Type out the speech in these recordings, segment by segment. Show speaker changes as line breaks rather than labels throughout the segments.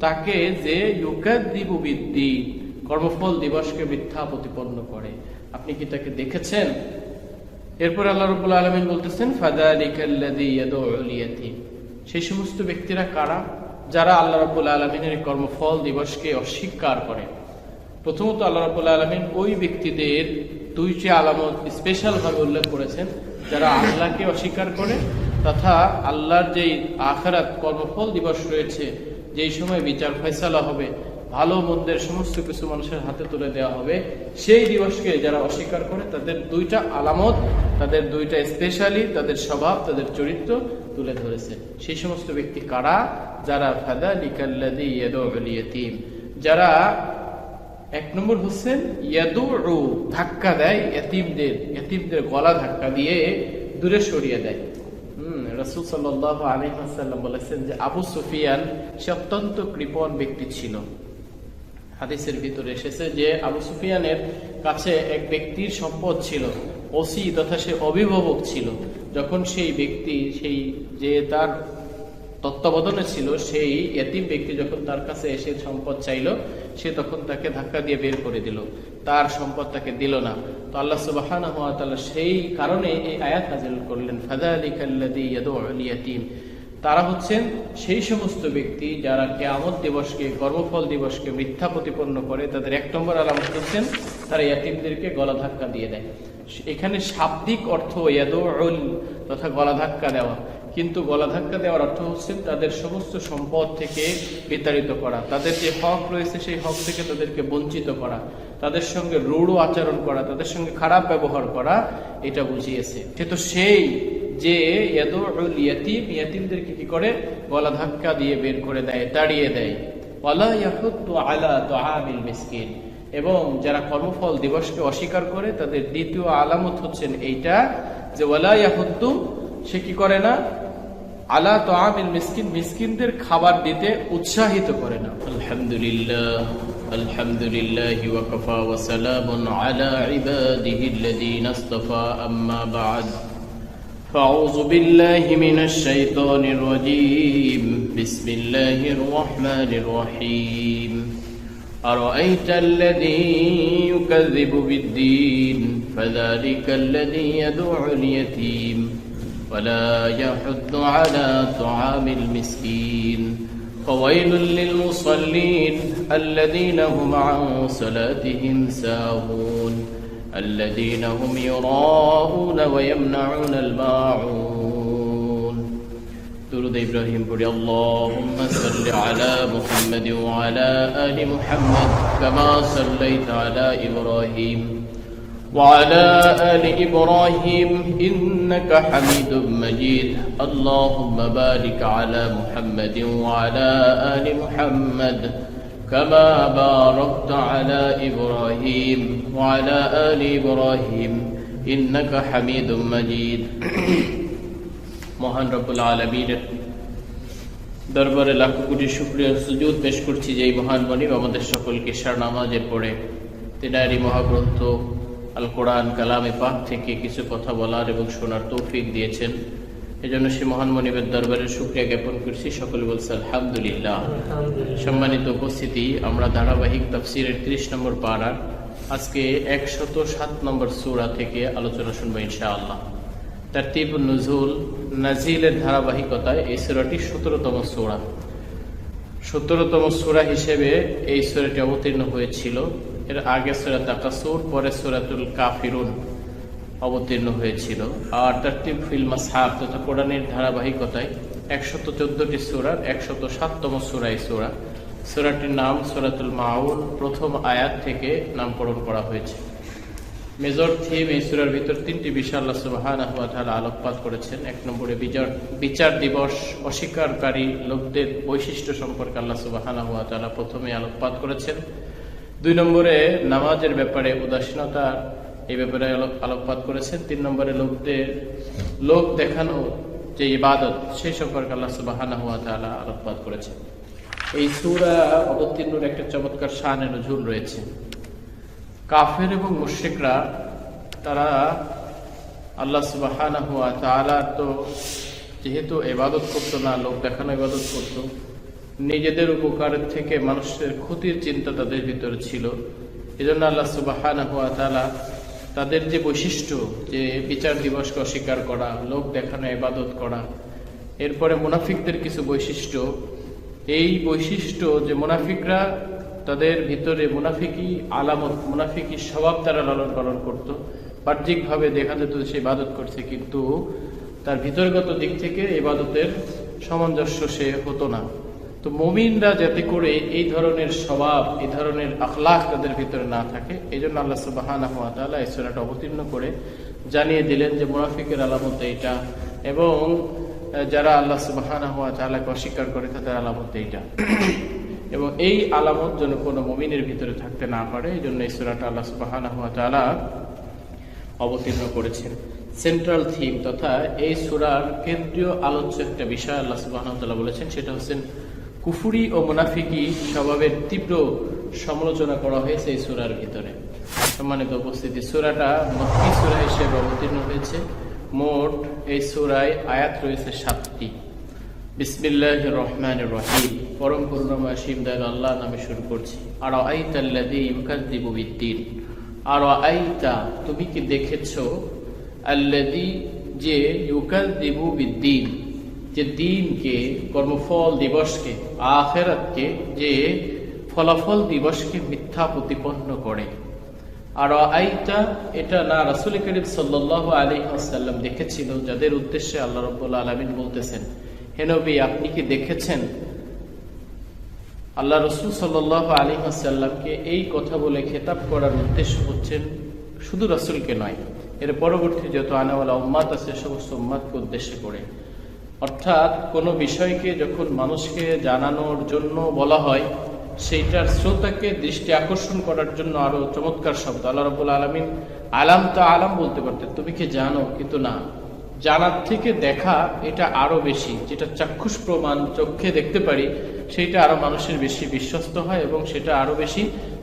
তাকে যে ইউকাদ্দিবু বিদ্দিন, কর্মফল দিবসকে মিথ্যা প্রতিপন্ন করে। আপনি কি তাকে দেখেছেন? এরপর আল্লাহ রবুল্লা আলমিন বলতেছেন সেই সমস্ত ব্যক্তিরা কারা? যারা আল্লাহ রবুল্লা আলমিনের কর্মফল দিবসকে অস্বীকার করে। প্রথমত আল্লাহ রবুল্লা আলমিন ওই ব্যক্তিদের দুইটি আলামত স্পেশাল ভাবে উল্লেখ করেছেন, যারা আল্লাহকে অস্বীকার করে, তথা আল্লাহর যেই আখারাত কর্মফল দিবস রয়েছে যেই সময় বিচার ফয়সালা হবে, ভালো মন্দের সমস্ত কিছু মানুষের হাতে তুলে দেওয়া হবে, সেই দিবসকে যারা অস্বীকার করে, তাদের দুইটা আলামত, তাদের দুইটা স্পেশালি তাদের স্বভাব, তাদের চরিত্র তুলে ধরেছে। সেই সমস্ত ব্যক্তি কারা? যারা ফাদা লিকাল্লাদি ইয়াদিম যারা এক নম্বর হচ্ছেন ইয়াদু ধাক্কা দেয় এতিমদের এতিমদের গলা ধাক্কা দিয়ে দূরে সরিয়ে দেয়। রসুল সাল্লাহ আলহাম বলেছেন যে আবু সুফিয়ান সে অত্যন্ত কৃপণ ব্যক্তি ছিল। হাদিসের ভিতরে এসেছে যে আবু সুফিয়ানের কাছে এক ব্যক্তির সম্পদ ছিল, ওসি তথা সে অভিভাবক ছিল। যখন সেই ব্যক্তি, সেই যে তার তত্ত্বাবধানে ছিল, সেই এতিম ব্যক্তি যখন তার কাছে এসে সম্পদ চাইল সে তখন তাকে ধাক্কা দিয়ে বের করে দিল। তার সম্পদ তাকে দিল না। তো আল্লাহ সুবাহান সেই কারণে এই আয়াত নাজিল করলেন ফাদা আলী কাল্লাদি তারা হচ্ছেন সেই সমস্ত ব্যক্তি যারা কেয়ামত দিবসকে, কর্মফল দিবসকে মিথ্যা প্রতিপন্ন করে, তাদের এক নম্বর আলামত হচ্ছেন তারা ইয়াতিমদেরকে গলা ধাক্কা দিয়ে দেয়। এখানে শাব্দিক অর্থ ইয়াদুল তথা গলা ধাক্কা দেওয়া। কিন্তু গলা ধাক্কা দেওয়ার অর্থ হচ্ছে তাদের সমস্ত সম্পদ থেকে বিতাড়িত করা। তাদের যে হক রয়েছে সেই হক থেকে তাদেরকে বঞ্চিত করা, তাদের সঙ্গে রূঢ় আচরণ করা, তাদের সঙ্গে খারাপ ব্যবহার করা, এটা বুঝিয়েছে। সে তো সেই যে ইয়াতিম, ইয়াতিমদেরকে কি করে? গলা ধাক্কা দিয়ে বের করে দেয়, তাড়িয়ে দেয়। এবং যারা কর্মফল দিবসকে অস্বীকার করে, তাদের দ্বিতীয় আলামত হচ্ছেন এইটা যে ওয়ালা ইয়াহুদ্দু, সে কি করে না? আলা তো আমিল মিসকিন মিসকিনদের খাবার দিতে উৎসাহিত করে না আলহামদুলিল্লাহ আলহামদুলিল্লাহ ওয়াকাফা ওয়া সালামুন আলা ইবাদিহি আল্লাযীনা ইসতাফা আম্মা বা'দ فأعوذ بالله من الشيطان الرجيم بسم الله الرحمن الرحيم أرأيت الذي يكذب بالدين فذلك الذي يدعو اليتيم ولا يحض على طعام المسكين. فويل للمصلين الذين هم عن صلاتهم ساهون الذين هم يراءون ويمنعون الماعون. درود إبراهيم قل اللهم صل على محمد وعلى آل محمد كما صليت على إبراهيم. وعلى آل إبراهيم إنك حميد مجيد اللهم بارك على محمد وعلى آل محمد كما باركت على إبراهيم وعلى آل إبراهيم إنك حميد مجيد মহান রব্বুল আলমীর দরবারে লাখ কোটি শুক্রিয়া সুযোগ পেশ করছি যে এই মহান মনিব আমাদের সকলকে সার নামাজে পড়ে তেনারি মহাগ্রন্থ আল কোরআন কালামে পাক থেকে কিছু কথা বলার এবং শোনার তৌফিক দিয়েছেন। এজন্য সে মহান মনিবের দরবারে শুক্রিয়া জ্ঞাপন করছি। সকলে বলছে, আলহামদুলিল্লাহ। সম্মানিত উপস্থিতি, আমরা ধারাবাহিক তফসিরের ত্রিশ নম্বর পাড়ার আজকে একশত সাত নম্বর সুরা থেকে আলোচনা শুনব ইনশাআল্লাহ। তারতিব নজুল নাজিলের ধারাবাহিকতায় এই সুরাটি সতেরোতম সুরা। সতেরোতম সুরা হিসেবে এই সুরাটি অবতীর্ণ হয়েছিল। এর আগে সুরা তাকাসুর পরে সুরাতুল কাফিরুন অবতীর্ণ হয়েছিল। আর তারটিব ফিল মাসহাব তথা কোরআনের ধারাবাহিকতায় একশত চোদ্দটি সুরার একশত সাততম সুরা এই সুরা। সুরাটির নাম সুরাতুল মাউন, প্রথম আয়াত থেকে নামকরণ করা হয়েছে। মেজর থিম এই সুরার ভিতর তিনটি বিষয় আল্লাহ সুবাহান আলোকপাত করেছেন। এক নম্বরে বিচার বিচার দিবস, অস্বীকারী লোকদের বৈশিষ্ট্য সম্পর্কে আল্লাহ সুবাহান প্রথমে আলোকপাত করেছেন। দুই নম্বরে নামাজের ব্যাপারে উদাসীনতা, এই ব্যাপারে আলোকপাত করেছেন। তিন নম্বরে লোকদের লোক দেখানো যে ইবাদত, সেই সম্পর্কে আল্লাহ সুবাহান আলোকপাত করেছেন। এই সুরা অবতীর্ণর একটা চমৎকার শানের ঝুল রয়েছে। কাফের এবং মুশ্রিকরা, তারা আল্লাহ তালা তো যেহেতু এবাদত করতো না, লোক দেখানো ইবাদত করত নিজেদের উপকারের থেকে মানুষের ক্ষতির চিন্তা তাদের ভিতরে ছিল। এজন্য আল্লাহ সুবাহ তাদের যে বৈশিষ্ট্য, যে বিচার দিবসকে অস্বীকার করা, লোক দেখানো, ইবাদত করা, এরপরে মুনাফিকদের কিছু বৈশিষ্ট্য। এই বৈশিষ্ট্য যে মুনাফিকরা তাদের ভিতরে মুনাফিকি আলামত, মুনাফিকি স্বভাব তারা লালন পালন করত। বাহ্যিকভাবে দেখা যেত সে ইবাদত করছে, কিন্তু তার ভিতরগত দিক থেকে ইবাদতের সামঞ্জস্য সে হতো না। তো মমিনরা যাতে করে এই ধরনের স্বভাব, এই ধরনের আখলাখ তাদের ভিতরে না থাকে এই জন্য আল্লাহ সুবাহান সুরাটা অবতীর্ণ করে জানিয়ে দিলেন যে মুনাফিকের আলামত এইটা এবং যারা আল্লাহ হওয়া তালাকে অস্বীকার করে তাদের আলামত এইটা। এবং এই আলামত যেন কোনো মমিনের ভিতরে থাকতে না পারে এই জন্য এই সুরাটা আল্লাহ হওয়া তালা অবতীর্ণ করেছেন। সেন্ট্রাল থিম তথা এই সুরার কেন্দ্রীয় আলোচ্য একটা বিষয় আল্লাহ সুবাহ বলেছেন, সেটা হচ্ছেন কুফুরি ও মুনাফিকি স্বভাবের তীব্র সমালোচনা করা হয়েছে এই সুরার ভিতরে। সম্মানিত উপস্থিতি, সুরাটা মক্কি সুরা হিসেবে অবতীর্ণ হয়েছে। মোট এই সুরায় আয়াত রয়েছে সাতটি। বিসমিল্লাহ রহমান রহিম। পরম করুণাময় সীম দয়াল আল্লাহ নামে শুরু করছি। আর আইতাল্লাদি ইউকাদ্দিবু বিদ্দিন। আর আইতা তুমি কি দেখেছ? আল্লাদি যে ইউকাদ্দিবু বিদ্দিন। যে দিনকে, কর্মফল দিবসকে, আখেরাতকে, যে ফলাফল দিবসকে মিথ্যা প্রতিপন্ন করে। আর আইতা, এটা না রাসুল করিম সাল্লাহ আলী আসাল্লাম দেখেছিল, যাদের উদ্দেশ্যে আল্লাহ রব আলমিন বলতেছেন হেনবি আপনি কি দেখেছেন? আল্লাহ রসুল সাল্লাহ আলী আসাল্লামকে এই কথা বলে খেতাব করার উদ্দেশ্য হচ্ছেন, শুধু রসুলকে নয়, এর পরবর্তী যত আনাওয়ালা উম্মাদ আছে, সমস্ত উম্মাদকে উদ্দেশ্য করে। অর্থাৎ কোনো বিষয়কে যখন মানুষকে জানানোর জন্য বলা হয়, সেইটার শ্রোতাকে দৃষ্টি আকর্ষণ করার জন্য আরও চমৎকার শব্দ। আল্লাহ রবুল আলমিন আলাম তো আলাম বলতে পারতেন, তুমি কি জানো? কিন্তু না। জানার থেকে দেখা এটা আরও বেশি, যেটা চাক্ষুষ প্রমাণ চক্ষে দেখতে পারি, সেইটা আরও মানুষের বেশি বিশ্বস্ত হয় এবং সেটা আরও বেশি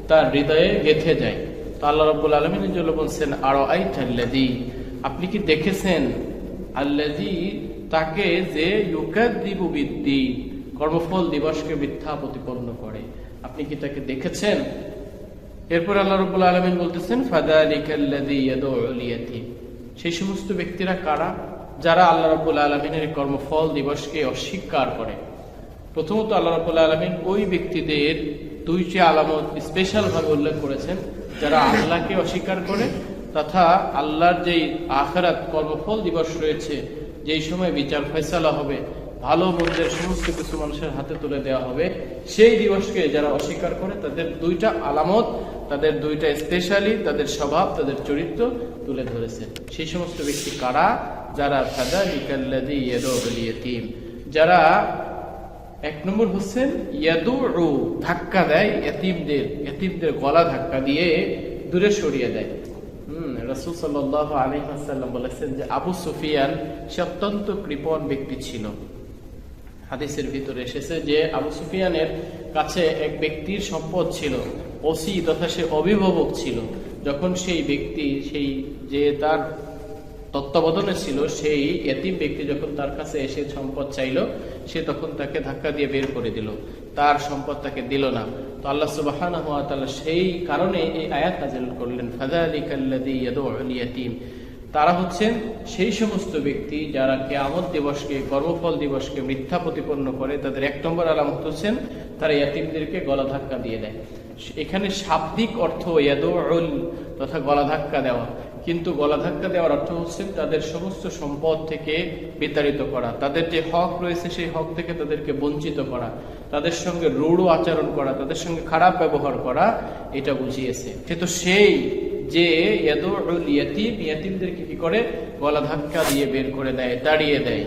তার হৃদয়ে গেথে যায়। তো আল্লাহ রব্বুল আলমিন বলছেন আরও আইথাল্লাদি আপনি কি দেখেছেন? আল্লাদি তাকে যে ইউকাদ্দিবু বিদ্দি, কর্মফল দিবসকে মিথ্যা প্রতিপন্ন করে। আপনি কি তাকে দেখেছেন? এরপর আল্লাহ রবুল আলমিন বলতেছেন সেই সমস্ত ব্যক্তিরা কারা? যারা আল্লাহ রবুল আলমিনের কর্মফল দিবসকে অস্বীকার করে। প্রথমত আল্লাহ রবুল্লা আলমিন ওই ব্যক্তিদের দুইটি আলামত স্পেশাল ভাবে উল্লেখ করেছেন, যারা আল্লাহকে অস্বীকার করে, তথা আল্লাহর যেই আখরাত কর্মফল দিবস রয়েছে যেই সময় বিচার ফয়সালা হবে, ভালো মন্দের সমস্ত কিছু মানুষের হাতে তুলে দেওয়া হবে, সেই দিবসকে যারা অস্বীকার করে, তাদের দুইটা আলামত, তাদের দুইটা স্পেশালি, তাদের স্বভাব, তাদের চরিত্র তুলে ধরেছে। সেই সমস্ত ব্যক্তি কারা? যারা ইয়াদিম যারা এক নম্বর হচ্ছেন ইয়াদু ধাক্কা দেয় এতিমদের এতিমদের গলা ধাক্কা দিয়ে দূরে সরিয়ে দেয়। রসুল সাল্লাহ আলহাসাল্লাম বলেছেন যে আবু সুফিয়ান সে অত্যন্ত কৃপণ ব্যক্তি ছিল। হাদিসের ভিতরে এসেছে যে আবু সুফিয়ানের কাছে এক ব্যক্তির সম্পদ ছিল, ওসি তথা সে অভিভাবক ছিল। যখন সেই ব্যক্তি, সেই যে তার তত্ত্বাবধানে ছিল, সেই এতিম ব্যক্তি যখন তার কাছে এসে সম্পদ চাইল, সে তখন তাকে ধাক্কা দিয়ে বের করে দিল। তার সম্পদ তাকে দিল না। তো আল্লাহ সুবাহ সেই কারণে এই আয়াত নাজিল করলেন ফাজা আলী তারা হচ্ছেন সেই সমস্ত ব্যক্তি যারা কেয়ামত দিবসকে, কর্মফল দিবসকে মিথ্যা প্রতিপন্ন করে। তাদের এক নম্বর আলামত হচ্ছেন, তারা ইয়াতিমদেরকে গলা ধাক্কা দিয়ে দেয়। এখানে শাব্দিক অর্থ ইয়াদুল তথা গলা ধাক্কা দেওয়া। কিন্তু গলা ধাক্কা দেওয়ার অর্থ হচ্ছে তাদের সমস্ত সম্পদ থেকে বিতাড়িত করা। তাদের যে হক রয়েছে সেই হক থেকে তাদেরকে বঞ্চিত করা, তাদের সঙ্গে রূঢ় আচরণ করা, তাদের সঙ্গে খারাপ ব্যবহার করা, এটা বুঝিয়েছে। কিন্তু সেই যে ইয়াতিম ইয়াতিমদেরকে কি করে? গলা ধাক্কা দিয়ে বের করে দেয় দাঁড়িয়ে দেয়।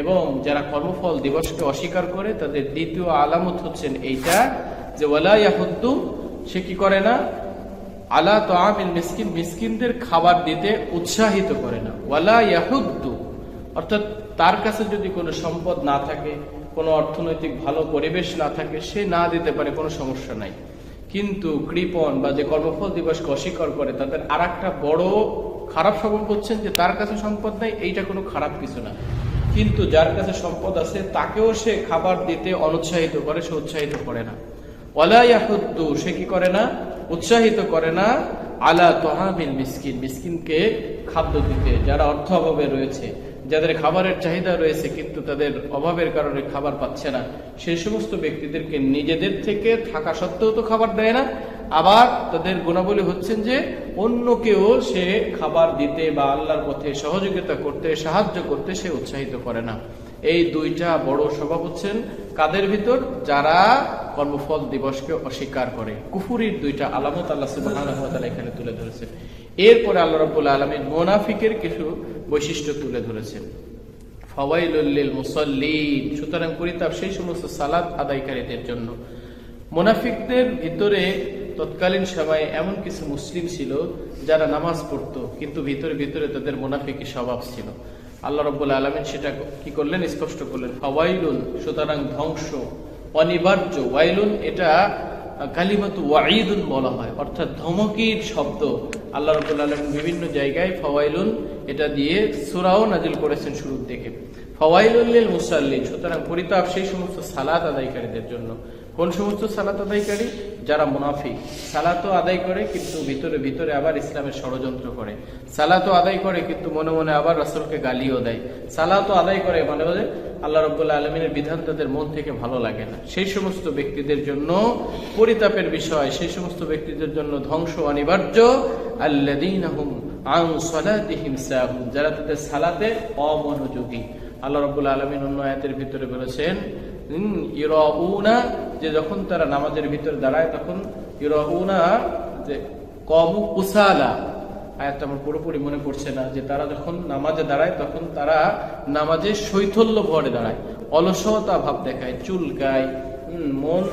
এবং যারা কর্মফল দিবসকে অস্বীকার করে, তাদের দ্বিতীয় আলামত হচ্ছেন এইটা যে ওয়ালা ইয়াহুদ্দু, সে কি করে না? আলা তো আমিল মিসকিন, মিসকিনদের খাবার দিতে উৎসাহিত করে না। ওয়ালা ইয়াহুদ্দু, অর্থাৎ তার কাছে যদি কোনো সম্পদ না থাকে, কোনো অর্থনৈতিক ভালো পরিবেশ না থাকে, সে না দিতে পারে, কোনো সমস্যা নাই। কিন্তু কৃপন বা যে কর্মফল দিবসকে অস্বীকার করে, তাদের আর বড় খারাপ স্বভাব করছেন যে তার কাছে সম্পদ নাই, এইটা কোনো খারাপ কিছু না। কিন্তু যার কাছে সম্পদ আছে, তাকেও সে খাবার দিতে অনুৎসাহিত করে, সে উৎসাহিত করে না। ওয়ালাইয়াহুদ্দু সে কি করে না? উৎসাহিত করে না, আলা তহামিল মিসকিন, মিসকিনকে খাদ্য দিতে, যারা অর্থ অভাবে রয়েছে, যাদের খাবারের চাহিদা রয়েছে, কিন্তু তাদের অভাবের কারণে খাবার পাচ্ছে না সেই সমস্ত ব্যক্তিদেরকে নিজেদের থেকে থাকা সত্ত্বেও তো খাবার দেয় না। আবার তাদের গুণাবলী হচ্ছেন যে অন্যকেও সে খাবার দিতে বা আল্লাহর পথে সহযোগিতা করতে, সাহায্য করতে সে উৎসাহিত করে না। এই দুইটা বড় স্বভাব হচ্ছেন কাদের ভিতর? যারা কর্মফল দিবসকে অস্বীকার করে। কুফুরির দুইটা আলামত আল্লাহ তাআলা এখানে তুলে ধরেছেন এরপরে আল্লাহ রাব্বুল আলামিন মুনাফিকের কিছু বৈশিষ্ট্য তুলে ধরেছেন। ফাওয়াইলুল সুতরাং পরিতাপ সেই সমস্ত সালাত আদায়কারীদের জন্য। মুনাফিকদের ভিতরে তৎকালীন সময়ে এমন কিছু মুসলিম ছিল যারা নামাজ পড়তো, কিন্তু ভিতরে ভিতরে তাদের মুনাফিকি স্বভাব ছিল। আল্লাহ রব্বুল আলমিন সেটা কি করলেন? স্পষ্ট করলেন। ফাওয়াইলুন, সুতরাং ধ্বংস। অনিবার্য, ওয়াইলুন, এটা কালিমাত ওয়াইদুন বলা হয়। অর্থাৎ ধমকির শব্দ। আল্লাহ রব্বুল আলম বিভিন্ন জায়গায় ফওয়াইলুন এটা দিয়ে সুরাও নাজিল করেছেন শুরুর দিকে। ফওয়াইলুল্লিল মুসাল্লিন, সুতরাং পরিতাপ সেই সমস্ত সালাত আদায়কারীদের জন্য। কোন সমস্ত সালাত আদায়কারী? যারা মুনাফিক। সালাতও আদায় করে কিন্তু ভিতরে ভিতরে আবার ইসলামের ষড়যন্ত্র করে। সালাতও আদায় করে কিন্তু মনে মনে আবার রাসূলকে গালিও দেয়। সালাতও আদায় করে মানে বলে আল্লাহ রব্বুল্লাহ আলমিনের বিধান তাদের মন থেকে ভালো লাগে না। সেই সমস্ত ব্যক্তিদের জন্য পরিতাপের বিষয়, সেই সমস্ত ব্যক্তিদের জন্য ধ্বংস অনিবার্য। আন সালাতিহিম সাহুম যারা তাদের সালাতে অমনোযোগী। আল্লাহ রব্বুল্লাহ আলমিন অন্য আয়াতের ভিতরে বলেছেন ইরাউনা যে যখন তারা নামাজের ভিতরে দাঁড়ায়, তখন ইরাউনা, যে কমু কুসালা, আয়াতটা আমার পুরোপুরি মনে পড়ছে না, যে তারা যখন নামাজে দাঁড়ায়, তখন তারা নামাজে শৈথল্য ভরে দাঁড়ায়, অলসতা ভাব দেখায় চুলকায় মন,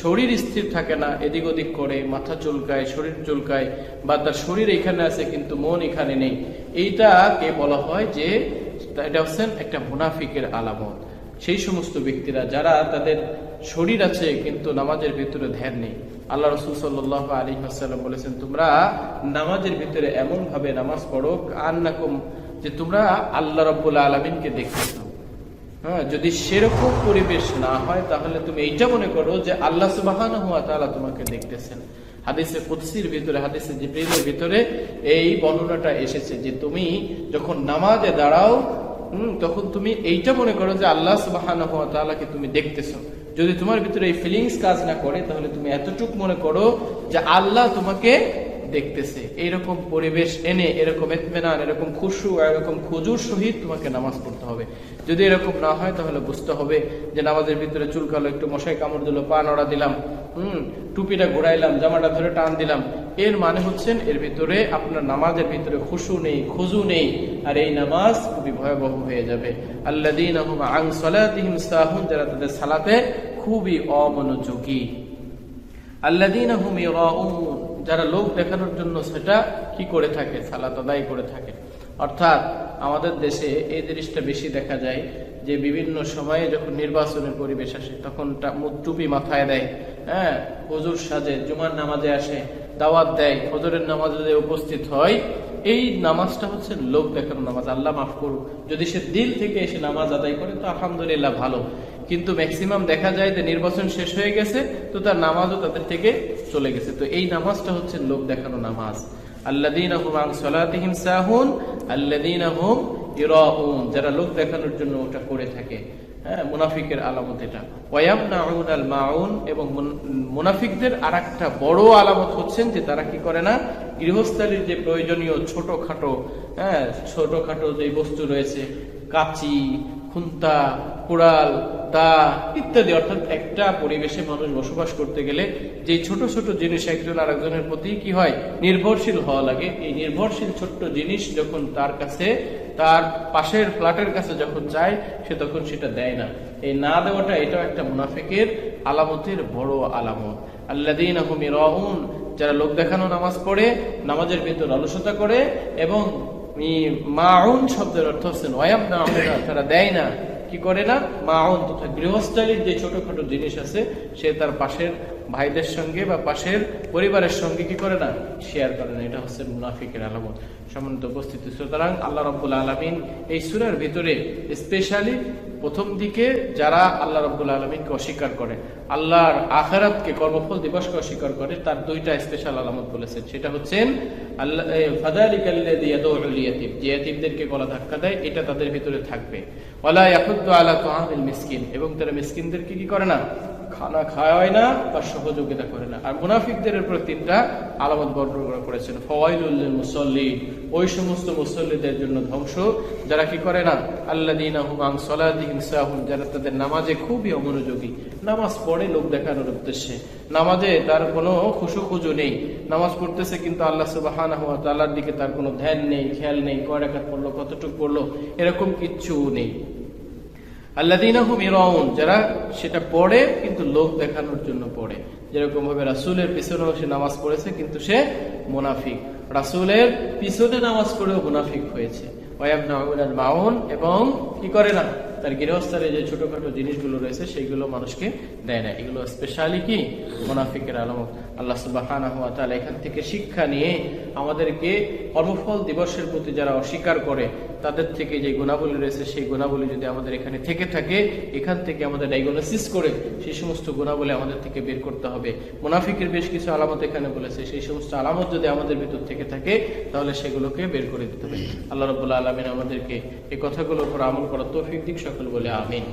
শরীর স্থির থাকে না, এদিক ওদিক করে, মাথা চুলকায় শরীর চুলকায় বা তার শরীর এখানে আছে কিন্তু মন এখানে নেই। এইটাকে বলা হয় যে, এটা হচ্ছেন একটা মুনাফিকের আলামত। সেই সমস্ত ব্যক্তিরা, যারা তাদের শরীর আছে, কিন্তু নামাজের ভিতরে ধ্যান নেই। আল্লাহ রসুল সাল্লাহ আলী হাসাল্লাম বলেছেন, তোমরা নামাজের ভিতরে এমন ভাবে নামাজ পড়ো আন্নাকুম যে তোমরা আল্লাহ রব্বুল আলমিনকে দেখতেছ হ্যাঁ যদি সেরকম পরিবেশ না হয়, তাহলে তুমি এইটা মনে করো যে আল্লাহ সুবাহান হুয়া তাআলা তোমাকে দেখতেছেন। হাদিসে কুদসির ভিতরে, হাদিসে জিব্রিলের ভিতরে এই বর্ণনাটা এসেছে যে তুমি যখন নামাজে দাঁড়াও তখন তুমি এইটা মনে করো যে আল্লাহ তাআলাকে তুমি দেখতেছো। যদি তোমার ভিতরে এই ফিলিংস কাজ না করে, তাহলে তুমি এতটুক মনে করো যে আল্লাহ তোমাকে দেখতেছে। এইরকম পরিবেশ এনে, এরকম এতমেনান এরকম খুশু এরকম খুজুর সহিত তোমাকে নামাজ পড়তে হবে। যদি এরকম না হয়, তাহলে বুঝতে হবে যে নামাজের ভিতরে চুলকালো, একটু মশাই কামড় দিল, পা নড়া দিলাম হুম, টুপিটা ঘুরাইলাম, জামাটা ধরে টান দিলাম। এর মানে হচ্ছেন এর ভিতরে আপনার নামাজের ভিতরে খুশু নেই, খুজু নেই, আর এই নামাজ খুবই ভয়াবহ হয়ে যাবে। আল্লাদিন আং সালাতিহিম সাহুন, যারা তাদের সালাতে খুবই অমনোযোগী। আল্লাদিন যারা লোক দেখানোর জন্য সেটা কি করে থাকে? সালাত আদায় করে থাকে। অর্থাৎ আমাদের দেশে এই জিনিসটা বেশি দেখা যায়। যে বিভিন্ন সময়ে যখন নির্বাচনের পরিবেশ আসে তখন টুপি মাথায় দেয় হ্যাঁ? হজুর সাজে, জুমার নামাজে আসে, দাওয়াত দেয়, হজরের নামাজে উপস্থিত হয়, এই নামাজটা হচ্ছে লোক দেখানো নামাজ, আল্লাহ মাফ করুক। যদি সে দিল থেকে এসে নামাজ আদায় করে, তো আলহামদুলিল্লাহ ভালো। কিন্তু ম্যাক্সিমাম দেখা যায় যে নির্বাচন শেষ হয়ে গেছে, তো তার নামাজও তাদের থেকে চলে গেছে। তো এই নামাজটা হচ্ছে লোক দেখানো নামাজ। আল্লাদিনা হুম আং সলাতিহিম সাহুন যারা লোক দেখানোর জন্য ওটা করে থাকে। হ্যাঁ মুনাফিকের আলামত এটা। ওয়ামনাউন আল মাউন এবং মুনাফিকদের আর বড় আলামত হচ্ছেন যে তারা কি করে না? গৃহস্থালির যে প্রয়োজনীয় ছোটখাটো হ্যাঁ ছোটখাটো যে বস্তু রয়েছে, কাচি, খুন্তা, কুড়াল, দা ইত্যাদি, অর্থাৎ একটা পরিবেশে মানুষ বসবাস করতে গেলে যে ছোট ছোট জিনিস একজন আরেকজনের প্রতি কি হয়? নির্ভরশীল হওয়া লাগে। এই নির্ভরশীল ছোট্ট জিনিস যখন তার কাছে তার পাশের ফ্ল্যাটের কাছে যখন চায় সে তখন সেটা দেয় না। এই না দেওয়াটা, এটাও একটা মুনাফেকের আলামতের বড় আলামত। আল্লাদিন রহুন যারা লোক দেখানো নামাজ পড়ে, নামাজের ভিতর অলসতা করে এবং মাউন শব্দের অর্থ হচ্ছেন ওয়াম না তারা দেয় না। কি করে না? মাউন তথা গৃহস্থালীর যে ছোটখাটো জিনিস আছে, সে তার পাশের ভাইদের সঙ্গে বা পাশের পরিবারের সঙ্গে কি করে না? শেয়ার করে না। এটা হচ্ছে মুনাফিকের আলামত। সম্মানিত উপস্থিতি সুতরাং আল্লাহ রব্বুল আলমিন এই সুরার ভিতরে স্পেশালি প্রথম দিকে যারা আল্লাহ রব্বুল আলমিনকে অস্বীকার করে, আল্লাহর আখারাতকে কর্মফল দিবসকে অস্বীকার করে, তার দুইটা স্পেশাল আলামত বলেছেন। সেটা হচ্ছেন আল্লাহ গলা ধাক্কা দেয়, এটা তাদের ভিতরে থাকবে। আলা তুআমিল মিসকিন। এবং তারা মিসকিনদেরকে কি করে না? খানা খাওয়ায় না বা সহযোগিতা করে না। আর মুনাফিকদের উপর তিনটা আলামত বর্ণনা করেছেন। ফওয়াইলুল লিল মুসাল্লিন। ওই সমস্ত মুসল্লিদের জন্য ধ্বংস। যারা কি করে না? আল্লাযীনা হুম আন সালাতিহিম সাহুন। যারা তাদের নামাজে খুবই অমনোযোগী। নামাজ পড়ে লোক দেখানোর উদ্দেশ্যে। নামাজে তার কোনো খুশু খুজু নেই। নামাজ পড়তেছে কিন্তু আল্লাহ সুবহানাহু ওয়া তাআলার দিকে তার কোনো ধ্যান নেই, খেয়াল নেই, কয় রাকাত পড়ল, কতটুকু পড়ল, এরকম কিচ্ছু নেই। আল্লাদিনাহুম ইরাউন, যারা সেটা পড়ে কিন্তু লোক দেখানোর জন্য পড়ে। যেরকম ভাবে রাসূলের পিছনেও সে নামাজ পড়েছে, কিন্তু সে মুনাফিক। রাসূলের পিছনে নামাজ পড়েও মুনাফিক হয়েছে। ওয়াবনাউল মাউন, এবং কি করে না? তার গৃহস্থলে যে ছোটখাটো জিনিসগুলো রয়েছে সেইগুলো মানুষকে দেয় না। এগুলো স্পেশালি কি? মুনাফিকের আলামত আল্লাহ সুবহানাহু ওয়া এখান থেকে শিক্ষা নিয়ে আমাদেরকে কর্মফল দিবসের প্রতি যারা অস্বীকার করে, তাদের থেকে যে গুণাবলী রয়েছে, সেই গুণাবলী যদি আমাদের এখানে থেকে থাকে, এখান থেকে আমাদের ডায়াগনোসিস করে সেই সমস্ত গুণাবলী আমাদের থেকে বের করতে হবে। মুনাফিকের বেশ কিছু আলামত এখানে বলেছে। সেই সমস্ত আলামত যদি আমাদের ভিতর থেকে থাকে, তাহলে সেগুলোকে বের করে দিতে হবে। আল্লাহ রবুল্লা আলমিন আমাদেরকে এই কথাগুলোর উপর আমল করার তৌফিক দিক। সকল বলে আমিন